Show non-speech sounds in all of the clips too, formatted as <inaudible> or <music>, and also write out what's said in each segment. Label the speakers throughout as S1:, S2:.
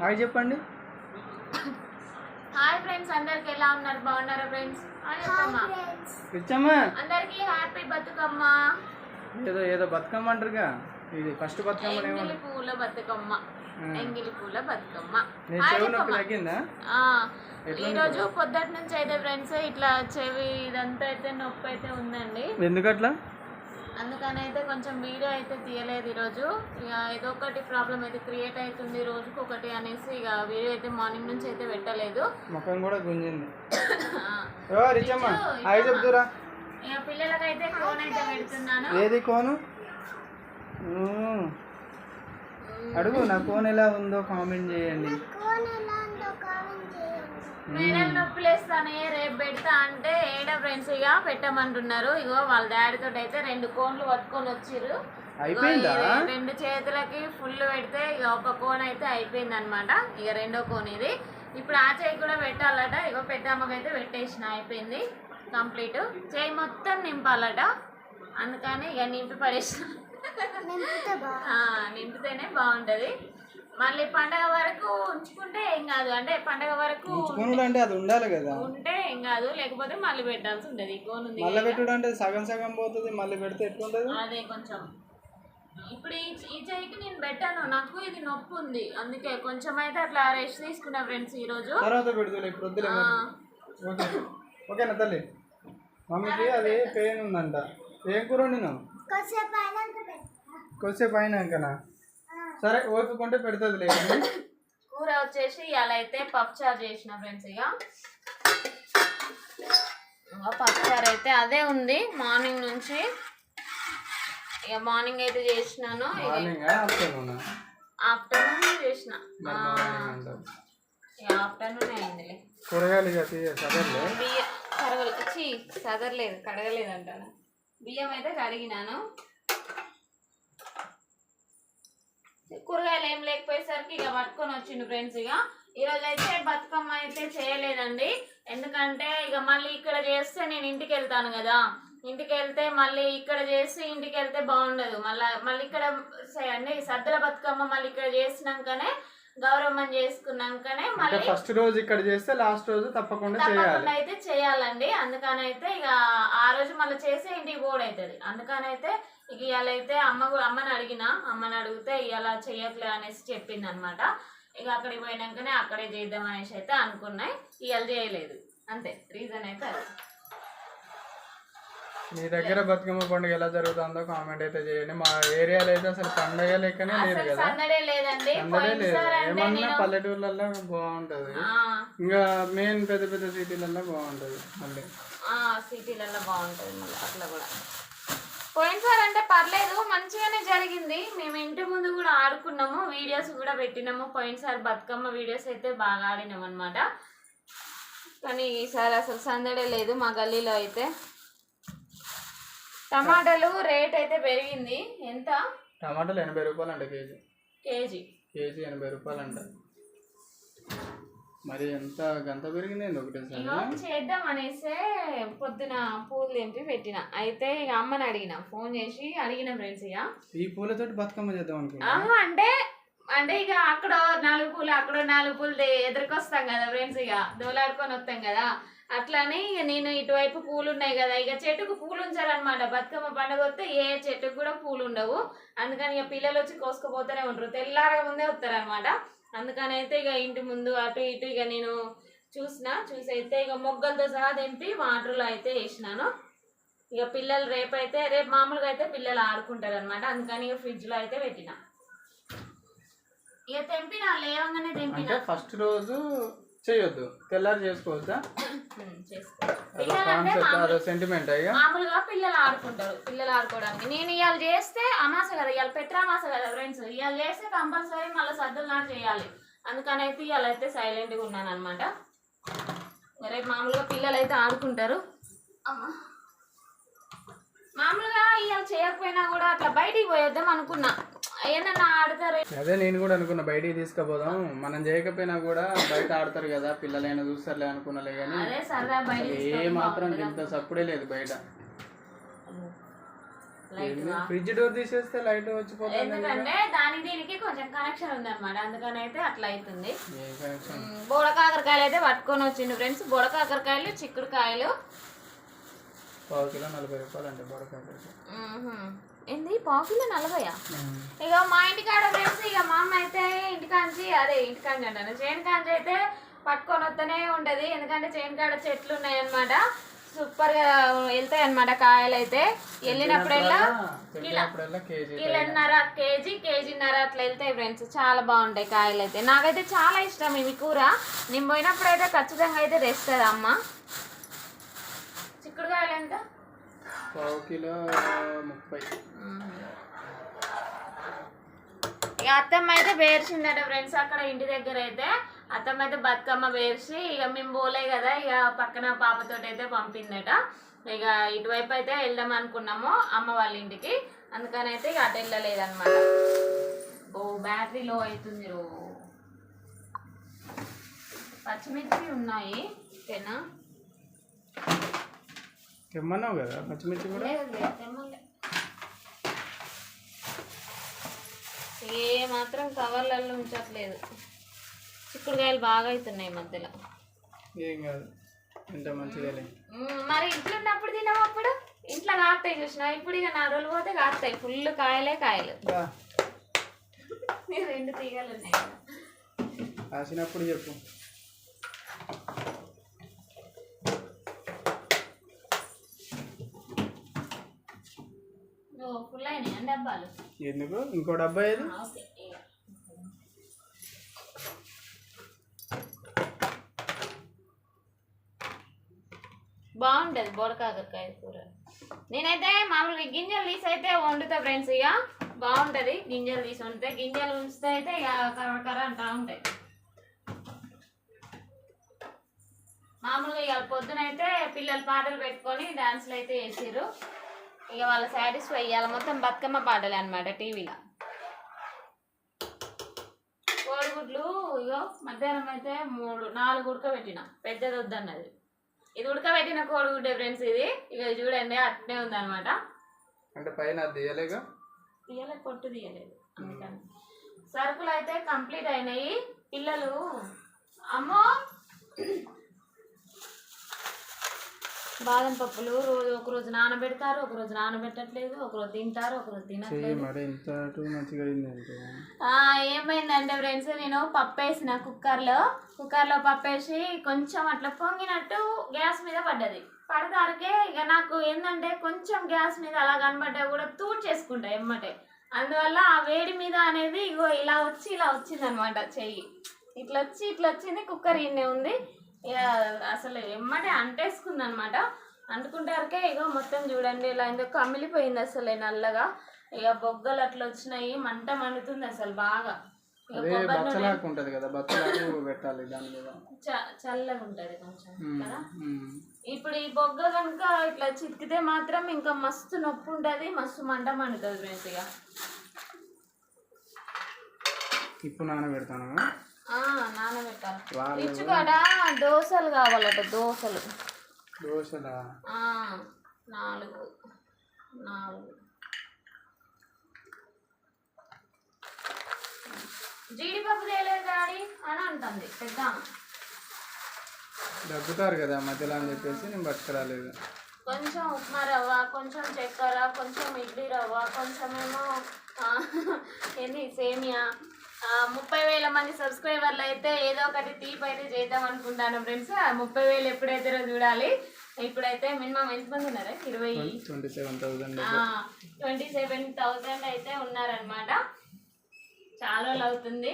S1: Hi చెప్పండి.
S2: Hi friends అందరికి ఎలా ఉన్నారు? బాగున్నారా ఫ్రెండ్స్? అందరికి హ్యాపీ బతుకమ్మ.
S1: ఏదో ఏదో బతుకమ్మ అంటారుగా. ఇది ఫస్ట్ బతుకమ్మ
S2: ఎంగిలి పూల బతుకమ్మ. ఎంగిలి పూల బతుకమ్మ. ఈ రోజు పొద్దుటి నుంచి అయితే ఫ్రెండ్స్ ఇట్లా చెవి ఇదంతా అయితే నొప్పి అయితే ఉందండి.
S1: ఎందుకట్లా?
S2: అందుకని అయితే కొంచెం వీడియో అయితే తీయలేదు ఈరోజు. ఇక ఏదో ఒకటి ప్రాబ్లం అయితే క్రియేట్ అవుతుంది రోజుకి ఒకటి అనేసి ఇక వీడియో అయితే మార్నింగ్ నుంచి అయితే పెట్టలేదు.
S1: ముఖం కూడా గుంజింది.
S2: ఆ,
S1: ఓ రిచమ్మ హాయ్ చెప్తురా
S2: ఇక పిల్లలకైతే ఫోన్ అయితే పెడుతున్నాను.
S1: ఏది కోను. అడుగు నా కోన్ ఎలా ఉందో కామెంట్ చేయండి.
S2: మేడం నొప్పిలేస్తానే రేపు పెడతా అంటే ఏడ ఫ్రెండ్స్ ఇక పెట్టమంటున్నారు. ఇగో వాళ్ళ డాడీ తోటి అయితే రెండు కోన్లు పట్టుకొని వచ్చిర్రు.
S1: అయిపోయిందా?
S2: రెండు చేతులకి ఫుల్ పెడితే ఇక ఒక కోన్ అయితే అయిపోయింది అనమాట ఇక రెండో కోన్ ఇది. ఇప్పుడు ఆ చేయి కూడా పెట్టాలట. ఇగో పెద్దమ్మకైతే పెట్టేసిన అయిపోయింది కంప్లీట్. చేయి మొత్తం నింపాలట. అందుకని ఇక నింపి పడేసిన. ఆ, నింపితేనే బాగుంటది. మళ్ళీ పండగ వరకు ఉంచుకుంటే ఏం కాదు. అంటే పండగ వరకు
S1: ఉంచుకున్నాడు అంటే అది ఉండాలి కదా.
S2: ఉంటే ఏం కాదు. లేకపోతే మళ్ళీ పెట్టాల్సి కోన్ ఉంది
S1: మళ్ళీ పెట్టుడు అంటే సగం సగం పోతుంది మళ్ళీ పెడితే ఎట్లుంటది?
S2: అదే కొంచెం. ఇప్పుడు ఈ ఈ చెయ్యికి నేను పెట్టాను. నాకు ఇది నొప్పి ఉంది. అందుకే కొంచెం అయితే అట్లా రెస్ట్ తీసుకున్నా ఫ్రెండ్స్ ఈ రోజు.
S1: తర్వాత పెడుతుంది ఇప్పుడు వద్దులే. ఓకే. ఓకేనా తల్లి? మమ్మీకి అది పెయిన్ ఉందంట. ఏం కూర వండినా కొద్దిసేపు అయినాకనా? సరే ఓపుకుంటే పెడుతుంది లేదు
S2: కూర వచ్చేసి ఇలా అయితే పప్పు చారు చేసిన ఫ్రెండ్స్ ఇక. ఇగో పప్పు చారు అయితే అదే ఉంది మార్నింగ్ నుంచి. ఇక మార్నింగ్ అయితే చేసినాను
S1: ఆఫ్టర్నూన్?
S2: ఆఫ్టర్నూన్ చేసిన. ఆఫ్టర్నూన్ అయిందిలే
S1: కూరగాయలు
S2: బియ్యం కడగలే చీ సదరలేదు కడగలేదు అంటాను బియ్యం అయితే కడిగినాను. కూరగాయలు ఏం లేకపోయేసరికి ఇక పట్టుకొని వచ్చిండు ఫ్రెండ్స్ ఇక. ఈరోజు అయితే బతుకమ్మ అయితే చేయలేదండి. ఎందుకంటే ఇక మళ్ళీ ఇక్కడ చేస్తే నేను ఇంటికి వెళ్తాను కదా. ఇంటికి వెళ్తే మళ్ళీ ఇక్కడ చేసి ఇంటికి వెళ్తే బాగుండదు. మళ్ళీ మళ్ళీ ఇక్కడ అంటే సద్దుల బతుకమ్మ మళ్ళీ ఇక్కడ చేసినాకనే గౌరవం చేసుకున్నాకనే మళ్ళీ
S1: ఫస్ట్ రోజు ఇక్కడ చేస్తే లాస్ట్ రోజు తప్పకుండా
S2: తప్పకుండా అయితే చేయాలండి. అందుకని అయితే ఇక ఆ రోజు మళ్ళీ చేసి ఇంటికి పోవడం అవుతుంది అందుకని అయితే ఇక ఇవాళ అయితే అమ్మ అమ్మని అడిగిన అమ్మని అడిగితే ఇవాళ చేయట్లే అనేసి చెప్పింది అనమాట ఇక అక్కడికి పోయినాకనే అక్కడే చేద్దాం అనేసి అయితే అనుకున్నాయి. ఇవాళ చేయలేదు. అంతే. రీజన్ అయితే అది.
S1: మీ దగ్గర బతుకమ్మ పండుగ ఎలా జరుగుతుందో కామెంట్ అయితే చేయండి. మా ఏరియాలో అయితే అసలు పండుగ లెక్కనే లేదు కదా.
S2: సందడే
S1: లేదు. ఏమన్నా
S2: నేను
S1: పల్లెటూర్లలో బాగుంటది. ఇంకా మెయిన్ పెద్ద పెద్ద సిటీలలో బాగుంటది మళ్ళీ.
S2: ఆ, సిటీలలో బాగుంటుంది అట్లా కూడా. పోయినసారి అంటే పర్లేదు మంచిగానే జరిగింది. మేము ఇంటి ముందు కూడా ఆడుకున్నాము వీడియోస్ కూడా పెట్టినాము. పోయినసారి బతుకమ్మ వీడియోస్ అయితే బాగా ఆడినాం అనమాట కానీ ఈసారి అసలు సందడే లేదు మా గల్లీలో అయితే. టమాటాలు రేట్ అయితే పెరిగింది. ఎంత?
S1: టమాటాలు ఎనభై రూపాయలు అంట కేజీ.
S2: కేజీ.
S1: కేజీ ఎనభై రూపాయలు అంట మరి ఎంత గంత పెరిగింది ఏంది ఒకటేసారి
S2: చేద్దాం అనేసే పొద్దున పూలు తెంపి పెట్టిన. అయితే ఇక అమ్మని అడిగిన ఫోన్ చేసి అడిగిన ఫ్రెండ్స్ ఇక
S1: ఈ పూలతోటి బతుకమ్మ చేద్దాం అనుకున్నా
S2: అంటే అంటే ఇక అక్కడ నాలుగు పూలు అక్కడ నాలుగు పూలు ఎదురుకొస్తాం కదా ఫ్రెండ్స్ ఇక దోలాడుకొని వస్తాం కదా. అట్లానే ఇక నేను ఇటువైపు పూలు ఉన్నాయి కదా. ఇక చెట్టుకు పూలు ఉంచారనమాట బతుకమ్మ పండుగ వస్తే ఏ చెట్టుకు కూడా పూలు ఉండవు. అందుకని ఇక పిల్లలు వచ్చి కోసుకుపోతూనే ఉంటారు. తెల్లారగా ముందే వస్తారు అనమాట అందుకని అయితే ఇక ఇంటి ముందు అటు ఇటు ఇక నేను చూసిన చూసి అయితే ఇక మొగ్గలతో సహా తెంపి వాటర్లో అయితే వేసినాను. ఇక పిల్లలు రేపు అయితే రేపు మామూలుగా అయితే పిల్లలు ఆడుకుంటారు అనమాట అందుకని ఇక ఫ్రిడ్జ్లో అయితే పెట్టిన. ఇక తెంపిన లేవంగానే తెంపిన.
S1: ఫస్ట్ రోజు చేయొద్దు. తెల్లారి చేసుకోవద్దా
S2: ఉమ్, చేసుకో.
S1: అదో
S2: పిల్లలు అంటే
S1: కాన్సెప్ట్
S2: మామూలు-
S1: అదో సెంటిమెంట్ అయ్యా.
S2: మామూలుగా పిల్లలు ఆడుకుంటారు పిల్లలు ఆడుకోవడానికి. నేను ఇవాళ చేస్తే అమాస కదా ఇవాళ పెత్రామాస కదా ఫ్రెండ్స్ ఇవాళ చేస్తే కంపల్సరీ మళ్ళీ సద్దులు నాడు చేయాలి. అందుకని అయితే ఇవాళ అయితే సైలెంట్గా ఉన్నాను అనమాట రేపు మామూలుగా పిల్లలు అయితే ఆడుకుంటారు. అమ్మా. మామూలుగా ఇవాళ చేయకపోయినా కూడా అట్లా బయటికి పోయేద్దాం అనుకున్నా.
S1: అదే నేను కూడా అనుకున్నా బయటికి తీసుకుపోదాం. మనం చేయకపోయినా కూడా బయట ఆడతారు కదా పిల్లలైనా చూస్తారులే అనుకున్నాలే కానీ ఏ మాత్రం ఇంత సప్పుడే లేదు బయట. ఫ్రిడ్జ్ డోర్ తీసేస్తే లైట్ వచ్చిపోతుంది
S2: ఎందుకంటే దానికి దీనికి కొంచెం కనెక్షన్ ఉంది అనమాట అందుకని అయితే అట్లా అవుతుంది బోడ కాకరకాయలు అయితే పట్టుకొని వచ్చిండు ఫ్రెండ్స్. బోడ కాకరకాయలు చిక్కుడుకాయలు.
S1: పావు కిలో నలభై రూపాయలు అంటే బొడకాయ
S2: ఉహుం. ఏంది? పావు కిలో నలభైయా ఇక మా ఇంటికాడ ఫ్రెండ్స్ ఇక మా అమ్మ అయితే ఇంటికాంచి అదే ఇంటికాంచి అంటాను చేను కాంచి అయితే పట్టుకొని వస్తూనే ఉంటది. ఎందుకంటే చేను కాడ చెట్లు ఉన్నాయన్నమాట సూపర్గా వెళ్తాయి అనమాట కాయలు అయితే వెళ్ళినప్పుడల్లా కిలోన్నర కేజీ కేజీన్నర అట్లా వెళ్తాయి ఫ్రెండ్స్. చాలా బాగుంటాయి కాయలు అయితే నాకైతే చాలా ఇష్టం ఇవి కూర. నేను పోయినప్పుడు అయితే ఖచ్చితంగా అయితే తెస్తుంది అమ్మ చిక్కుడుకాయలు ఎంత?
S1: పావు కిలో ముప్పై.
S2: ఇక అత్తమ్మ అయితే వేర్చిందట ఫ్రెండ్స్ అక్కడ ఇంటి దగ్గర అయితే. అత్తమ్మ అయితే బతుకమ్మ వేర్చి ఇక మేము పోలే కదా ఇక పక్కన పాపతో అయితే పంపిందట. ఇక ఇటువైపు అయితే వెళ్దాం అనుకున్నాము అమ్మ వాళ్ళ ఇంటికి. అందుకని అయితే ఇక అటు వెళ్ళలేదన్నమాట. ఓ బ్యాటరీ లో అవుతుంది రో. పచ్చిమిర్చి ఉన్నాయి ఓకేనా?
S1: తెమ్మన్నావు కదా? పచ్చిమిర్చి కూడా.
S2: ఏ మాత్రం కవర్లలో ఉంచట్లేదు. చిక్కుడుకాయలు బాగా అవుతున్నాయి మధ్యలో.
S1: ఏం కాదు. ఎంత మంచిదేలే.
S2: మ్మ్, మరి ఇంట్లో ఉన్నప్పుడు తినవు అప్పుడు? ఇంట్లో కాస్తాయి చూసినా? ఇప్పుడు ఇక నాలుగు రోజులు పోతే కాస్తాయి. ఫుల్ కాయలే కాయలు. రెండు తీగలు ఉన్నాయి.
S1: కాసినప్పుడు చెప్పు
S2: ఓ ఫుల్ అయినాయి అండి డబ్బాలు
S1: ఎందుకు? ఇంకో డబ్బా ఏది.
S2: బాగుంటది బోడకాకరకాయ కూర. నేనైతే మామూలుగా గింజలు తీసి అయితే వండుతా ఫ్రెండ్స్ ఇక బాగుంటది గింజలు తీసి వండితే. గింజలు ఉంచితే అయితే ఇక కర్ర అంటా ఉంటాయి. మామూలుగా ఇక పొద్దున అయితే పిల్లలు పాటలు పెట్టుకొని డాన్స్లు అయితే వేసిర్రు ఇక వాళ్ళ సాటిస్ఫై ఇవాళ మొత్తం బతుకమ్మ పాటలే అనమాట టీవీలో. కోడిగుడ్లు ఇగో మధ్యాహ్నం అయితే మూడు నాలుగు ఉడకబెట్టిన పెద్దది వద్దన్నది. ఇది ఉడకబెట్టిన కోడిగుడ్డే ఫ్రెండ్స్ ఇది. ఇక చూడండి అట్నే ఉందన్నమాట.
S1: అంటే పైన అది తీయలేగా?
S2: తీయలే పొట్టు తీయలేదు. అందుకని. సరుకులు అయితే కంప్లీట్ అయినాయి. పిల్లలు అమ్మో! బాదం పప్పులు రోజు ఒక రోజు నానబెడతారు ఒక రోజు నానబెట్టట్లేదు ఒక రోజు తింటారు ఒక రోజు తినట్లేదు. ఏమైందంటే ఫ్రెండ్స్ నేను పప్పు వేసిన కుక్కర్లో కుక్కర్లో పప్పు వేసి కొంచెం అట్లా పొంగినట్టు గ్యాస్ మీద పడ్డది. పడతారకే ఇక నాకు ఏంటంటే కొంచెం గ్యాస్ మీద అలా కనబడ్డా కూడా తూడ్ చేసుకుంటా ఎమ్మటే. అందువల్ల ఆ వేడి మీద అనేది ఇగో ఇలా వచ్చి ఇలా వచ్చింది అనమాట చెయ్యి. ఇట్లా వచ్చి ఇట్లా వచ్చింది కుక్కర్ ఇన్నే ఉంది. ఇక అసలు ఎమ్మటే అంటేసుకుంది అనమాట అంటుకుంటారకే ఇగో మొత్తం చూడండి ఇలా ఎందుకు కమిలిపోయింది అసలు నల్లగా. ఇక బొగ్గలు అట్లా వచ్చినాయి మంట మండుతుంది అసలు బాగా.
S1: ఉంటుంది కదా పెట్టాలి దాని మీద.
S2: చ- చల్లగా ఉంటది కొంచెం కదా. ఇప్పుడు ఈ బొగ్గ కనుక ఇట్లా చితికితే మాత్రం ఇంకా మస్తు నొప్పి ఉంటది మస్తు మంట మండుతుంది ఫ్రెండ్స్ ఇక
S1: ఇప్పుడు నానబెడతాను.
S2: నానబెట్టాలి దోశలు కావాలట దోశలు.
S1: దోశలా?
S2: నాలుగు. నాలుగు. జీడిపప్పు తేలేదు డాడీ అని అంటుంది పెద్ద.
S1: దగ్గుతారు కదా మధ్యలో అని చెప్పేసి నేను పట్టుకురాలేదు.
S2: కొంచెం ఉప్మా రవ్వ కొంచెం చక్కెర కొంచెం ఇడ్లీ రవ్వ కొంచెం ఏమో ఏంది <laughs> సేమియా ముప్పై వేల మంది సబ్స్క్రైబర్లు అయితే ఏదో ఒకటి తీపి అయితే చేద్దాం అనుకుంటాను ఫ్రెండ్స్. ముప్పై వేలు ఎప్పుడైతే చూడాలి ఇప్పుడైతే మినిమం ఎంతమంది ఉన్నారా? ఇరవై
S1: twenty seven thousand
S2: twenty seven thousand అయితే ఉన్నారనమాట చాలా అవుతుంది.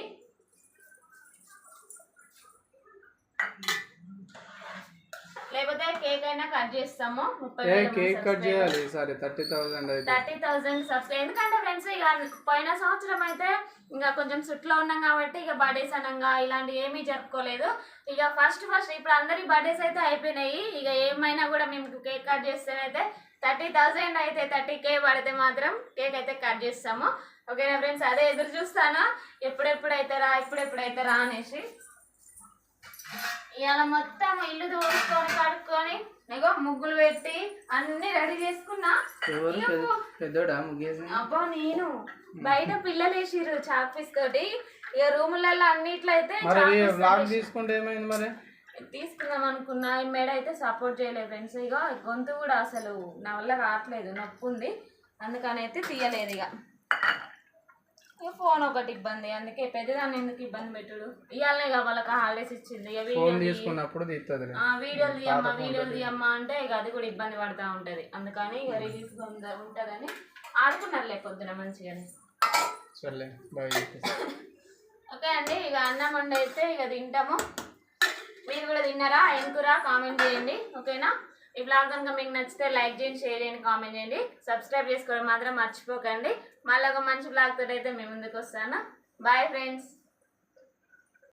S2: లేకపోతే కేక్ అయినా కట్ చేస్తాము. ముప్పై
S1: ఏ
S2: వేల
S1: కేక్ కట్ చేయాలి సారీ థర్టీ థౌసండ్ అయితే.
S2: థర్టీ థౌసండ్ సబ్స్క్రైబ్ ఎందుకంటే ఫ్రెండ్స్ ఇక పోయిన సంవత్సరం అయితే ఇంకా కొంచెం సుట్లో ఉన్నాం కాబట్టి ఇక బర్త్డేస్ అనంగా ఇలాంటి ఏమీ జరుపుకోలేదు. ఇక ఫస్ట్ ఫస్ట్ ఇప్పుడు అందరి బర్త్డేస్ అయితే అయిపోయినాయి. ఇక ఏమైనా కూడా మేము కేక్ కట్ చేస్తేనైతే థర్టీ థౌసండ్ అయితే థర్టీ కే పడితే మాత్రం కేక్ అయితే కట్ చేస్తాము. ఓకేనా ఫ్రెండ్స్ అదే ఎదురు చూస్తాను. ఎప్పుడెప్పుడు అవుతారా ఎప్పుడెప్పుడు అవుతారా అనేసి. ఇవాళ మొత్తం ఇల్లు దూసుకొని కడుక్కొని ఇగో ముగ్గులు పెట్టి అన్ని రెడీ చేసుకున్నా.
S1: పెద్దోడా
S2: అబ్బా నేను. బయట పిల్లలు వేసిర్రు చాక్ పీస్ తోటి ఇక రూములలో అన్నిట్లయితే
S1: తీసుకుంటే ఏమైంది మరి?
S2: తీసుకుందాం అనుకున్నా. ఈ మేడ అయితే సపోర్ట్ చేయలేదు ఫ్రెండ్స్ ఇక గొంతు కూడా అసలు నా వల్ల రావట్లేదు. నొప్పి ఉంది అందుకని అయితే తీయలేదు ఇక ఫోన్ ఒకటి ఇబ్బంది అందుకే పెద్దదాన్ని ఎందుకు ఇబ్బంది పెట్టుడు? ఇవాళనే ఇక వాళ్ళకి హాలిడేస్ ఇచ్చింది ఇక
S1: ఫోన్ తీసుకున్నప్పుడు తీస్తుంది
S2: వీడియోలు తీయమ్మా వీడియోలు తీయమ్మా. అంటే ఇక అది కూడా ఇబ్బంది పడతా ఉంటది. అందుకని ఇక రిలీజ్ ఉంటదని ఆడుకున్నారులే పొద్దున మంచిగానే.
S1: సర్లే బాయ్
S2: ఓకే అండి ఇక అన్నం వండి అయితే ఇక తింటాము. మీరు కూడా తిన్నారా? ఏం కూర? కామెంట్ చేయండి. ఓకేనా? ఈ బ్లాగ్ కనుక మీకు నచ్చితే లైక్ చేయండి షేర్ చేయండి కామెంట్ చేయండి. సబ్స్క్రైబ్ చేసుకోవడం మాత్రం మర్చిపోకండి. మళ్ళీ ఒక మంచి బ్లాగ్తో అయితే మీ ముందుకు వస్తాను. Bye friends